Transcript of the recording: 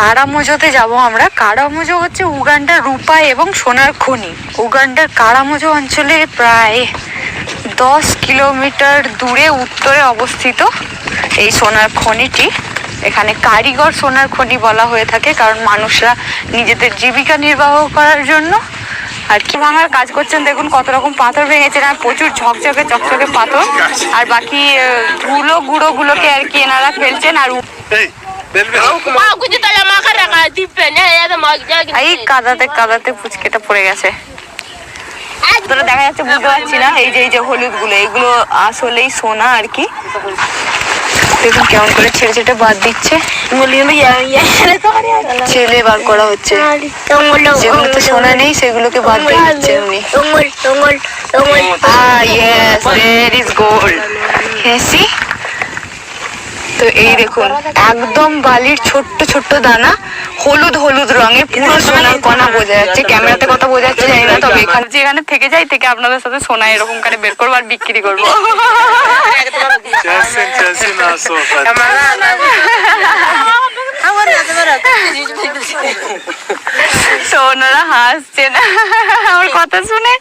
কারামোজোতে যাব আমরা। কারামোজো হচ্ছে উগান্ডার রূপা এবং সোনার খনি। উগান্ডার কারামোজো অঞ্চলে প্রায় দশ কিলোমিটার দূরে উত্তরে অবস্থিত এই সোনার খনিটি। এখানে কারিগর সোনার খনি বলা হয়ে থাকে, কারণ মানুষরা নিজেদের জীবিকা নির্বাহ করার জন্য। আর কি ভাঙার কাজ করছেন দেখুন, কত রকম পাথর ভেঙেছেন, আর প্রচুর ঝকঝকে চকচকে পাথর। আর বাকি ধুলো গুঁড়োগুলোকে আর কি এনারা ফেলছেন, আর এই কাদাতে কাদাতে পুচকেটা পড়ে গেছে তোরা দেখা যাচ্ছে বুঝতে পারছি না এই যে এই যে হলুদগুলো এগুলো আসলেই সোনা আর কি দেখুন কেমন করে ছেড়ে ছেড়ে বাদ দিচ্ছে ছেলে বার করা হচ্ছে যেগুলো তো সোনা নেই সেগুলোকে বাদ দিয়ে দিচ্ছে উনি Ah, yes, there is gold. Can you see? তো এই দেখুন একদম বালির ছোট্ট ছোট্ট দানা হলুদ হলুদ রঙের পুরো সোনার কণা বোঝা যাচ্ছে। ক্যামেরাতে কথা বোঝা যাচ্ছে জানি না তবে এখানে যে এখানে থেকে যাই থেকে আপনাদের সাথে সোনা এরকম করে বের করব আর বিক্রি করব। তো ওনারা হাসছেন। আমার কথা শুনে